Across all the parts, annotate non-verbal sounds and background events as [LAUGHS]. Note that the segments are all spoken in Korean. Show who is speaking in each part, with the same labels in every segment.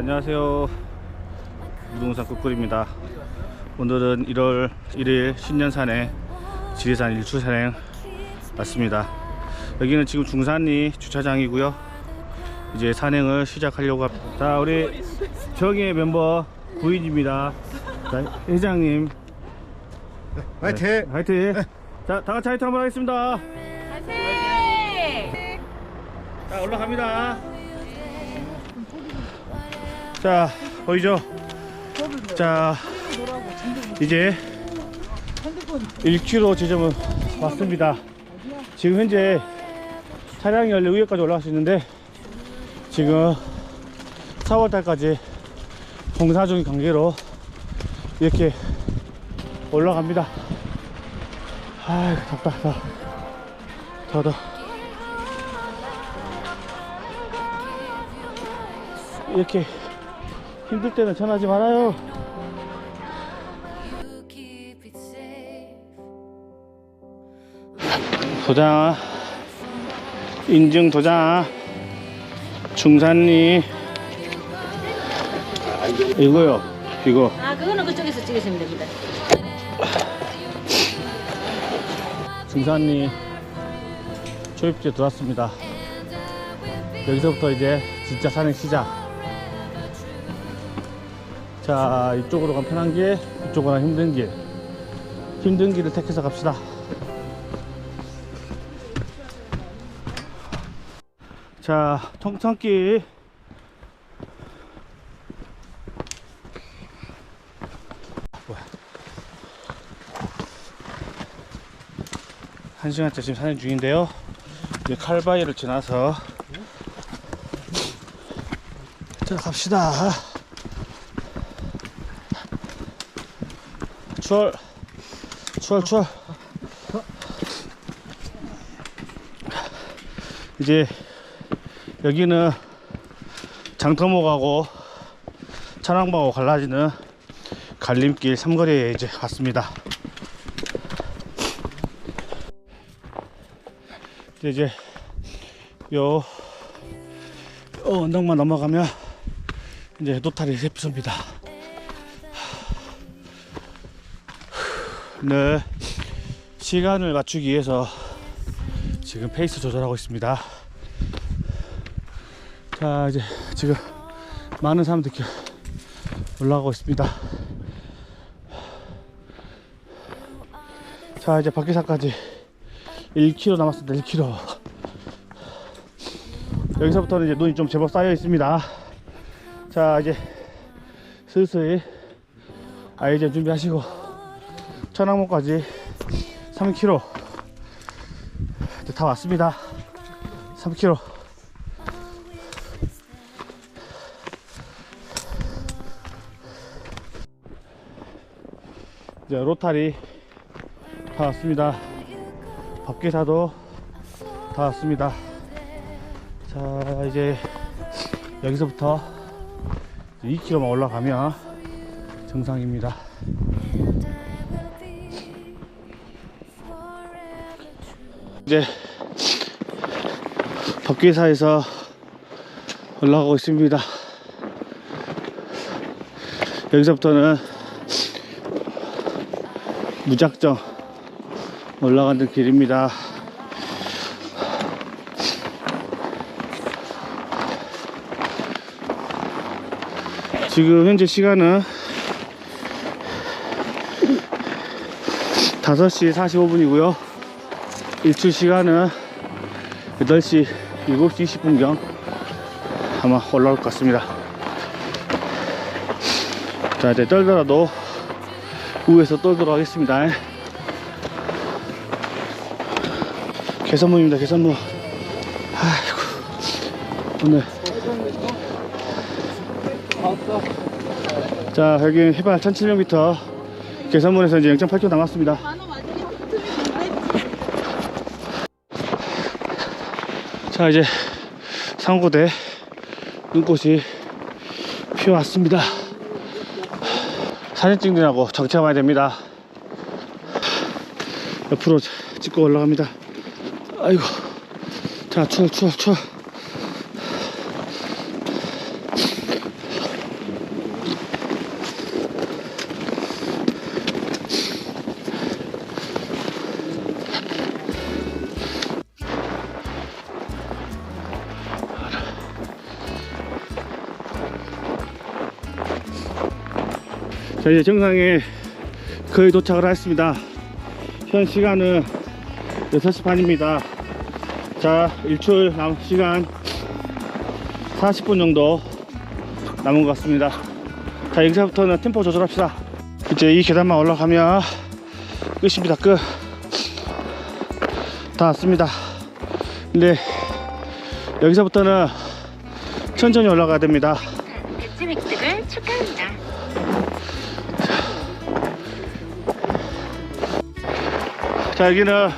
Speaker 1: 안녕하세요. 무동산 꿀꿀입니다. 오늘은 1월 1일 신년산에 지리산 일출 산행 왔습니다. 여기는 지금 중산리 주차장이고요. 이제 산행을 시작하려고 합니다. 자, 우리 정의 멤버 구인입니다. 자, 회장님.
Speaker 2: 화이팅!
Speaker 1: 네, 화이팅! 자, 다 같이 화이팅 한번 하겠습니다. 자, 올라갑니다. 자, 보이죠? 자, 이제 1km 지점은 왔습니다. 지금 현재 차량이 원래 위에까지 올라갈 수 있는데 지금 4월달까지 공사 중인 관계로 이렇게 올라갑니다. 아이 덥다 더 더 더 이렇게 힘들 때는 전화하지 말아요 도장 인증 도장 중산리 이거요 이거
Speaker 3: 아 그거는 그쪽에서 찍으시면 됩니다.
Speaker 1: 중산리 초입지에 들어왔습니다. 여기서부터 이제 진짜 산행 시작. 자, 이쪽으로 가면 편한 길, 이쪽으로 가면 힘든 길. 힘든 길을 택해서 갑시다. 자, 통천길. 한 시간째 지금 산행 중인데요. 이제 칼바위를 지나서 자 갑시다. 추월, 추월, 추월. 이제 여기는 장터목하고 차량방하고 갈라지는 갈림길 삼거리에 이제 왔습니다. 이제 요 어, 언덕만 넘어가면 이제 노타리 세피소입니다. 네, 시간을 맞추기 위해서 지금 페이스 조절하고 있습니다. 자, 이제 지금 많은 사람들이 올라가고 있습니다. 자, 이제 밖에서까지 1km 남았습니다. 1km. 여기서부터는 이제 눈이 좀 제법 쌓여 있습니다. 자, 이제 슬슬 아이젠 준비하시고 천왕봉까지 3km. 이제 다 왔습니다. 3km. 이제 로타리 다 왔습니다. 법계사도 다 왔습니다. 자, 이제 여기서부터 2km만 올라가면 정상입니다. 이제 법계사에서 올라가고 있습니다. 여기서부터는 무작정 올라가는 길입니다. 지금 현재 시간은 5시 45분이고요. 일출 시간은 8시 7시 20분경 아마 올라올 것 같습니다. 자, 이제 떨더라도 위에서 떨도록 하겠습니다. 개선문입니다, 개선문. 아이고, 오늘. 자, 여기 해발 1700m. 개선문에서 이제 0.8km 남았습니다. 자, 이제 상고대 눈꽃이 피어왔습니다. 사진 찍느라고 많이 됩니다. 옆으로 찍고 올라갑니다. 아이고. 자, 추워, 추워, 추워. 자 이제 정상에 거의 도착을 했습니다. 현 시간은 6시 반입니다. 자 일출 남 시간 40분 정도 남은 것 같습니다. 자 여기서부터는 템포 조절합시다. 이제 이 계단만 올라가면 끝입니다. 끝. 다 왔습니다. 근데 여기서부터는 천천히 올라가야 됩니다 자 여기는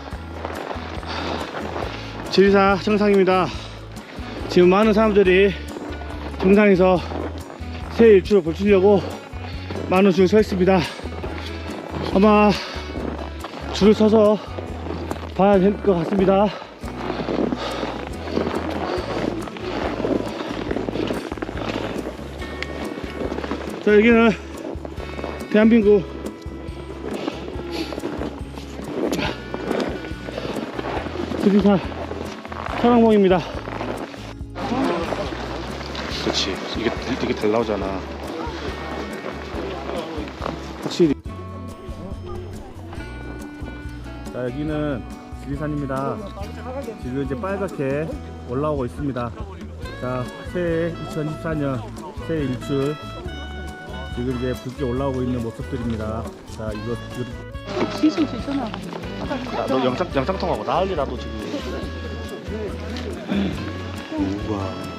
Speaker 1: 지리산 정상입니다. 지금 많은 사람들이 정상에서 새 일출을 보시려고 많은 줄 서 있습니다. 아마 줄을 서서 봐야 될 것 같습니다. 자 여기는 대한민국 지리산 천왕봉입니다. 그렇지. 이게 이게 잘 나오잖아. 확실히. 자 여기는 지리산입니다. 지금 이제 빨갛게 올라오고 있습니다. 자 새해 2024년 새해 일출. 지금 이제 붉게 올라오고 있는 모습들입니다. 자 이거 이거 나, 너 영상 영상 통하고 난리라도 지금. 우와.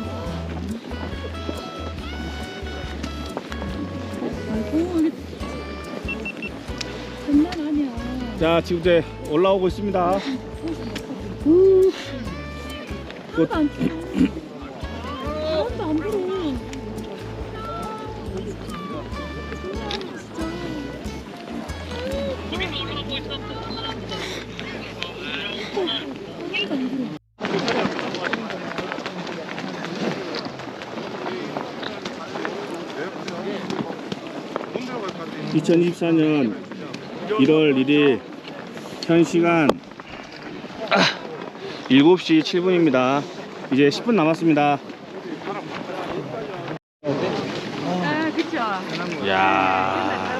Speaker 3: 장난 아니야.
Speaker 1: 자 지금 이제 올라오고 있습니다.
Speaker 3: 쳐. 하나도
Speaker 1: 2024년 1월 1일 현 시간 7시 7분입니다. 이제 10분 남았습니다.
Speaker 3: 아, 그쵸.
Speaker 1: 야.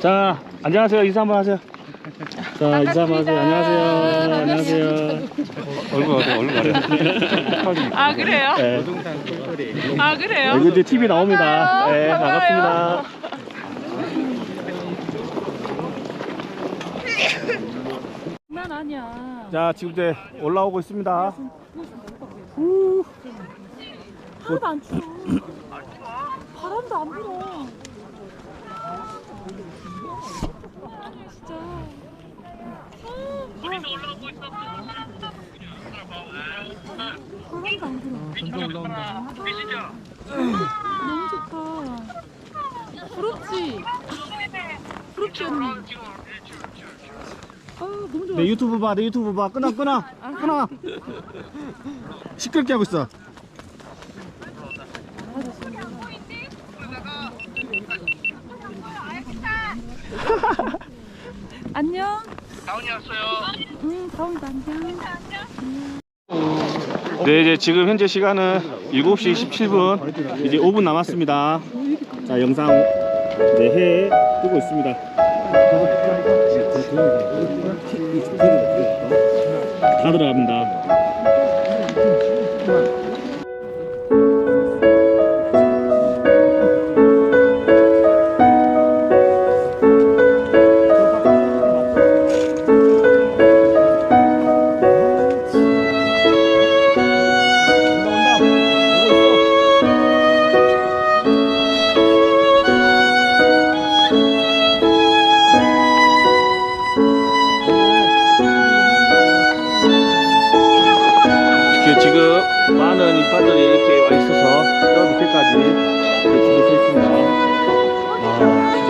Speaker 1: 자, 안녕하세요. 인사 한번 하세요. 자, 인사 한번 하세요. 안녕하세요. 안녕하세요. 얼굴 어때? 얼굴 어때? [LAUGHS]
Speaker 4: 아 그래요?
Speaker 1: 네.
Speaker 4: 아 그래요?
Speaker 1: 여기 이제 TV 나옵니다. 네. 반갑습니다.
Speaker 3: 장난 아니야.
Speaker 1: 자, 지금 이제 올라오고 있습니다.
Speaker 3: 하나도 안 추워. 바람도 안 불어. 진짜. 바람도 안 불어. 점점 올라온다. 너무 좋다. 부럽지? 부럽지 언니? 아 너무 좋아.
Speaker 1: 내 유튜브 봐, 내 유튜브 봐. 끊어, 끊어, 끊어. 시끄럽게 하고 있어. [LAUGHS]
Speaker 3: 안녕. 다운이 왔어요. 응, 다운이 안녕.
Speaker 1: 네, 이제 지금 현재 시간은 7시 17분. 이제 5분 남았습니다. 자, 영상 네, 해 뜨고 있습니다. 다 들어갑니다. 많은 인파들이 이렇게 와 있어서 저 밑에까지 줄을 서 있습니다. 아,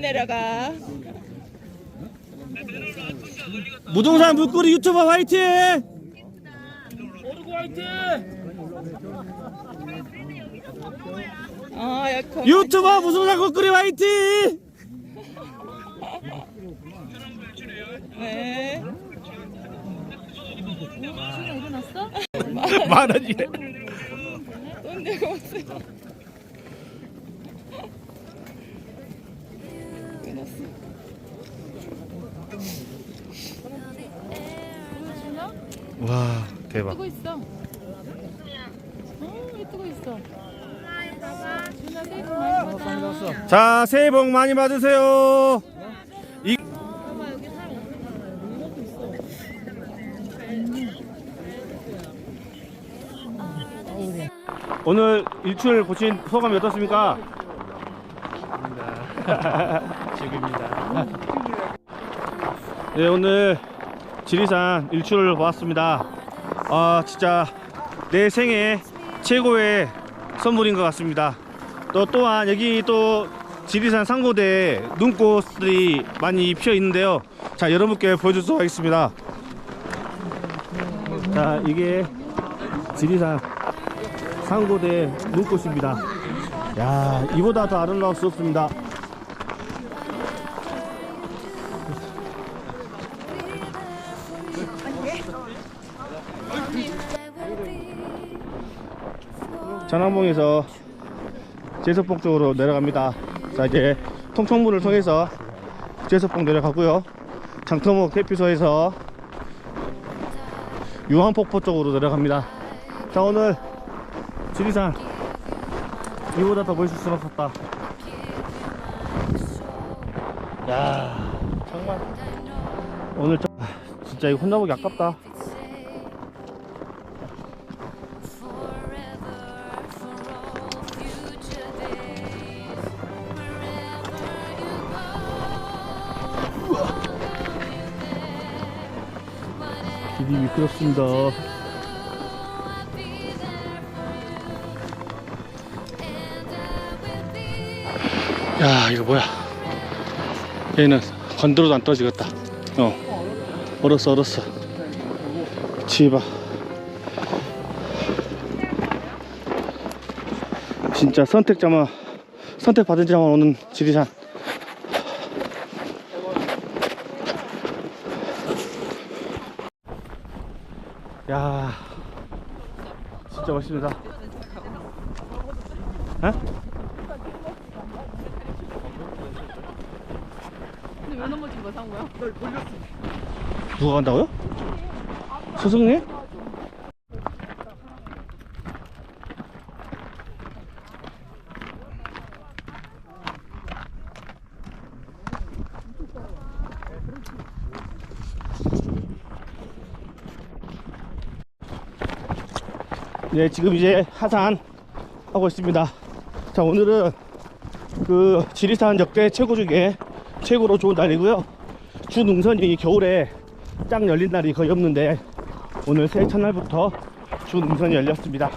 Speaker 4: 내려가.
Speaker 1: 무등산 물고리 유튜버 화이팅!
Speaker 4: 어, 여기 거-
Speaker 1: 유튜버 무등산 물고리 화이팅!
Speaker 4: 네. [LAUGHS]
Speaker 1: 만 원이래.
Speaker 4: 돈 내고 오세요.
Speaker 1: 와 대박.
Speaker 5: 뜨고 있어. 어, 왜 뜨고 있어? 준아 세이브 많이 받아.
Speaker 1: 자 새해 복 많이 받으세요. 이... 오늘 일출 보신 소감이 어떻습니까? [LAUGHS]
Speaker 2: 지금입니다.
Speaker 1: 네 오늘 지리산 일출을 보았습니다. 아 진짜 내 생애 최고의 선물인 것 같습니다. 또 또한 여기 또 지리산 상고대 눈꽃들이 많이 피어 있는데요. 자 여러분께 보여주도록 하겠습니다. 자 이게 지리산 상고대 눈꽃입니다. 야 이보다 더 아름다울 수 없습니다. 전항봉에서 제석봉 쪽으로 내려갑니다. 자 이제 통청문을 통해서 제석봉 내려가고요. 장터목 대피소에서 유황폭포 쪽으로 내려갑니다. 자 오늘 지리산 이보다 더 멋있을 수는 없었다. 야 정말 오늘 저, 아, 진짜 이거 혼자 보기 아깝다. 미끄럽습니다. 야 이거 뭐야? 얘는 건드려도 안 떨어지겠다. 어, 얼었어 얼었어. 지봐. 진짜 선택자만 선택 받은 자만 오는 지리산. 야, 진짜 멋있습니다. 어?
Speaker 5: 근데 왜 넘어진 거야, 상우야?
Speaker 1: 누가 간다고요? 스승님? 네, 지금 이제 하산 하고 있습니다. 자, 오늘은 그 지리산 역대 최고 중에 최고로 좋은 날이고요. 주 능선이 겨울에 쫙 열린 날이 거의 없는데 오늘 새해 첫날부터 주 능선이 열렸습니다.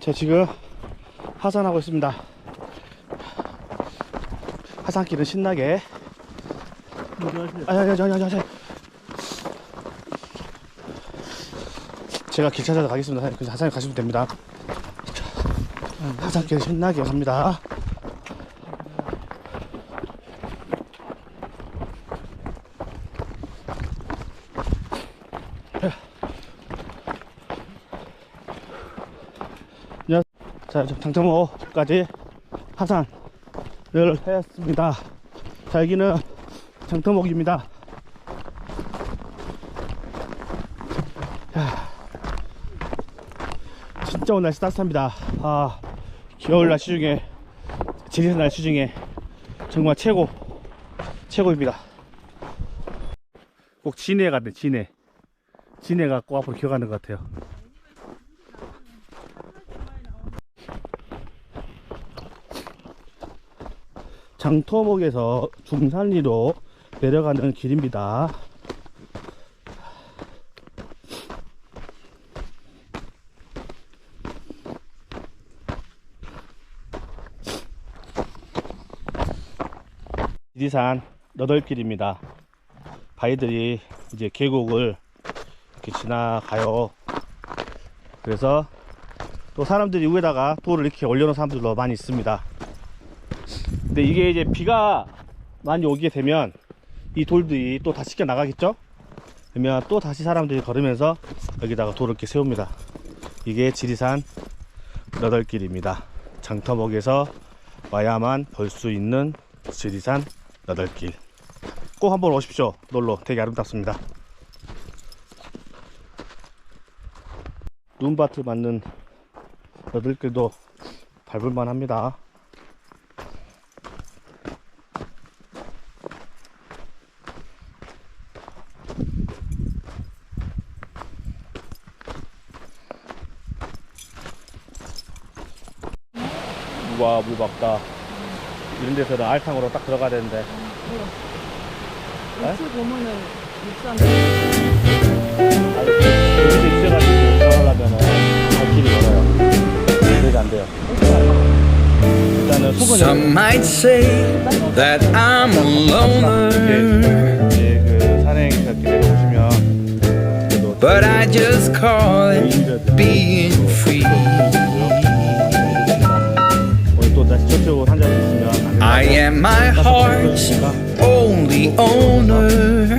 Speaker 1: 자 지금 하산하고 있습니다. 하산길은 신나게. 아야야야야야 제가 길 찾아서 가겠습니다. 하산에 가시면 됩니다. 자, 하산길 신나게 갑니다 자, 저 장터모까지 하산을 했습니다. 자, 여기는 장터목입니다. 야, 진짜 오늘 날씨 따뜻합니다. 아, 겨울 날씨 중에, 지리산 날씨 중에 정말 최고, 최고입니다. 꼭 진해 같네, 진해. 진해가 꼭 앞으로 기어가는 것 같아요. 장터목에서 중산리로 내려가는 길입니다. 지리산 너덜길입니다. 바위들이 이제 계곡을 이렇게 지나가요. 그래서 또 사람들이 위에다가 돌을 이렇게 올려놓은 사람들도 많이 있습니다. 근데 이게 이제 비가 많이 오게 되면 이 돌들이 또 다시 씻겨 나가겠죠? 그러면 또 다시 사람들이 걸으면서 여기다가 돌을 이렇게 세웁니다. 이게 지리산 너덜길입니다. 장터목에서 와야만 볼 수 있는 지리산 너덜길. 꼭 한번 오십시오. 놀러 되게 아름답습니다. 눈밭을 맞는 너들길도 밟을만 합니다. 우와 물 맑다. 이런 데서는 알탕으로 딱 들어가야 되는데.
Speaker 4: 육수 보면은 육수 안
Speaker 1: 여기서 있어가지고 들어가려면은 갈 길이 멀어요. 그래도 안 돼요. 일단은 속은
Speaker 6: Some might say that I'm a loner,
Speaker 1: 이제 그 산행 이렇게 내려오시면 그래도
Speaker 6: but I just call it being free. I am my heart's only owner.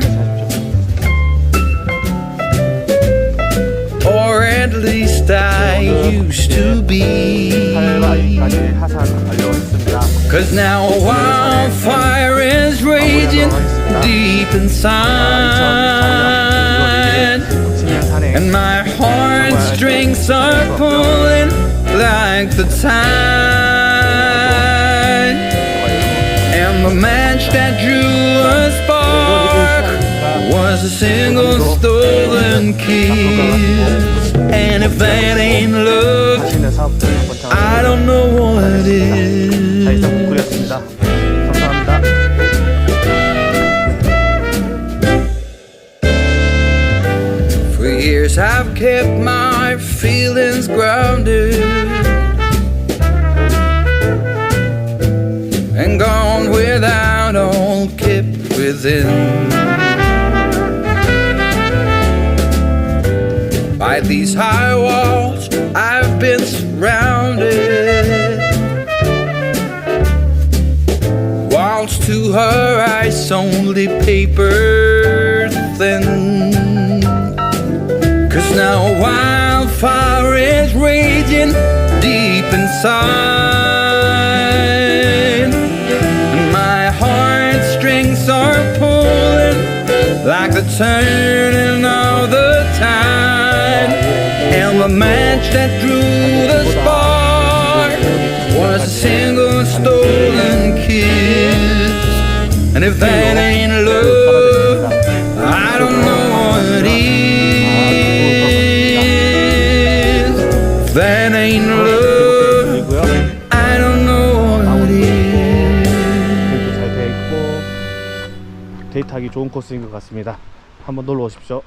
Speaker 6: Or at least I used to be. Cause now a wildfire is raging deep inside. And my heartstrings are pulling like the tide. And the match that drew a spark was a single stolen kiss. And if that ain't love,
Speaker 1: 하시는 사업들 한번 참
Speaker 6: I don't know what is.
Speaker 1: 자 이상 북구였습니다 감사합니다
Speaker 6: For years I've kept my feelings grounded without all kept within. By these high walls I've been surrounded. Walls to her eyes only paper thin. Cause now wildfire is raging deep inside. Turning of the tide. And the match that drew the spark was a single stolen kiss. And if that ain't love,
Speaker 1: 데이트하기 좋은 코스인 것 같습니다. 한번 놀러 오십시오